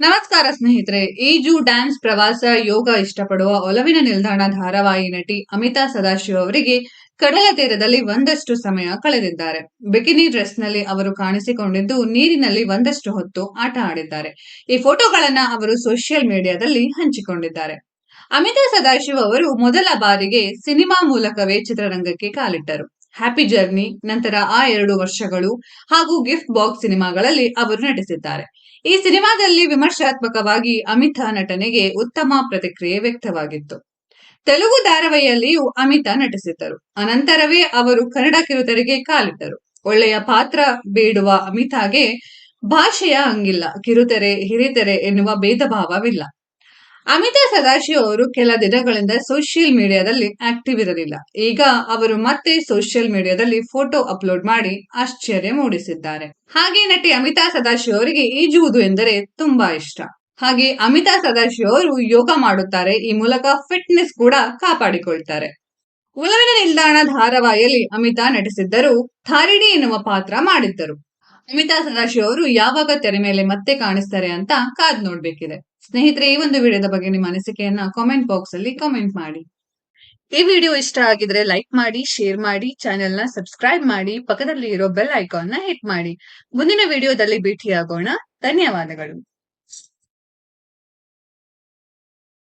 ನಮಸ್ಕಾರ ಸ್ನೇಹಿತರೆ, ಈಜು, ಡ್ಯಾನ್ಸ್, ಪ್ರವಾಸ, ಯೋಗ ಇಷ್ಟಪಡುವ ಒಲವಿನ ನಿಲ್ದಾಣ ಧಾರಾವಾಹಿ ನಟಿ ಅಮಿತಾ ಸದಾಶಿವ್ ಅವರಿಗೆ ಕಡಲ ತೀರದಲ್ಲಿ ಒಂದಷ್ಟು ಸಮಯ ಕಳೆದಿದ್ದಾರೆ. ಬಿಕಿನಿ ಡ್ರೆಸ್ನಲ್ಲಿ ಅವರು ಕಾಣಿಸಿಕೊಂಡಿದ್ದು, ನೀರಿನಲ್ಲಿ ಒಂದಷ್ಟು ಹೊತ್ತು ಆಟ ಆಡಿದ್ದಾರೆ. ಈ ಫೋಟೋಗಳನ್ನ ಅವರು ಸೋಷಿಯಲ್ ಮೀಡಿಯಾದಲ್ಲಿ ಹಂಚಿಕೊಂಡಿದ್ದಾರೆ. ಅಮಿತಾ ಸದಾಶಿವ ಅವರು ಮೊದಲ ಬಾರಿಗೆ ಸಿನಿಮಾ ಮೂಲಕವೇ ಚಿತ್ರರಂಗಕ್ಕೆ ಕಾಲಿಟ್ಟರು. ಹ್ಯಾಪಿ ಜರ್ನಿ ನಂತರ ಆ ಎರಡು ವರ್ಷಗಳು ಹಾಗೂ ಗಿಫ್ಟ್ ಬಾಕ್ಸ್ ಸಿನಿಮಾಗಳಲ್ಲಿ ಅವರು ನಟಿಸಿದ್ದಾರೆ. ಈ ಸಿನಿಮಾದಲ್ಲಿ ವಿಮರ್ಶಾತ್ಮಕವಾಗಿ ಅಮಿತಾ ನಟನೆಗೆ ಉತ್ತಮ ಪ್ರತಿಕ್ರಿಯೆ ವ್ಯಕ್ತವಾಗಿತ್ತು. ತೆಲುಗು ಧಾರಾವಾಹಿಯಲ್ಲಿಯೂ ಅಮಿತಾ ನಟಿಸಿದ್ದರು. ಅನಂತರವೇ ಅವರು ಕನ್ನಡ ಕಿರುತೆರೆಗೆ ಕಾಲಿಟ್ಟರು. ಒಳ್ಳೆಯ ಪಾತ್ರ ಬೇಡುವ ಅಮಿತಾಗೆ ಭಾಷೆಯ ಹಂಗಿಲ್ಲ. ಕಿರುತೆರೆ, ಹಿರಿತೆರೆ ಎನ್ನುವ ಭೇದ ಭಾವವಿಲ್ಲ ಅಮಿತಾ ಸದಾಶಿವ್ ಅವರು ಕೆಲ ದಿನಗಳಿಂದ ಸೋಷಿಯಲ್ ಮೀಡಿಯಾದಲ್ಲಿ ಆಕ್ಟಿವ್ ಇರಲಿಲ್ಲ. ಈಗ ಅವರು ಮತ್ತೆ ಸೋಷಿಯಲ್ ಮೀಡಿಯಾದಲ್ಲಿ ಫೋಟೋ ಅಪ್ಲೋಡ್ ಮಾಡಿ ಆಶ್ಚರ್ಯ ಮೂಡಿಸಿದ್ದಾರೆ. ಹಾಗೆ ನಟಿ ಅಮಿತಾ ಸದಾಶಿವ್ ಅವರಿಗೆ ಈಜುವುದು ಎಂದರೆ ತುಂಬಾ ಇಷ್ಟ. ಹಾಗೆ ಅಮಿತಾ ಸದಾಶಿವ್ ಅವರು ಯೋಗ ಮಾಡುತ್ತಾರೆ, ಈ ಮೂಲಕ ಫಿಟ್ನೆಸ್ ಕೂಡ ಕಾಪಾಡಿಕೊಳ್ತಾರೆ. ಉಲವಿನ ನಿಲ್ದಾಣ ಧಾರಾವಾಹಿಯಲ್ಲಿ ಅಮಿತಾ ನಟಿಸಿದ್ದರು ಥಾರಿಡಿ ಎನ್ನುವ ಪಾತ್ರ ಮಾಡಿದ್ದರು. ಅಮಿತಾ ಸದಾಶಿವ್ ಅವರು ಯಾವಾಗ ತೆರೆ ಮೇಲೆ ಮತ್ತೆ ಕಾಣಿಸ್ತಾರೆ ಅಂತ ಕಾದ್ ನೋಡ್ಬೇಕಿದೆ. ಸ್ನೇಹಿತರೆ, ಈ ಒಂದು ವಿಡಿಯೋದ ಬಗ್ಗೆ ನಿಮ್ಮ ಅನಿಸಿಕೆಯನ್ನ ಕಾಮೆಂಟ್ ಬಾಕ್ಸ್ ಅಲ್ಲಿ ಕಾಮೆಂಟ್ ಮಾಡಿ. ಈ ವಿಡಿಯೋ ಇಷ್ಟ ಆಗಿದ್ರೆ ಲೈಕ್ ಮಾಡಿ ಶೇರ್ ಮಾಡಿ ಚಾನೆಲ್ನ ಸಬ್ಸ್ಕ್ರೈಬ್ ಮಾಡಿ ಪಕ್ಕದಲ್ಲಿ ಇರೋ ಬೆಲ್ ಐಕಾನ್ನ ಹಿಟ್ ಮಾಡಿ. ಮುಂದಿನ ವಿಡಿಯೋದಲ್ಲಿ ಭೇಟಿಯಾಗೋಣ. ಧನ್ಯವಾದಗಳು.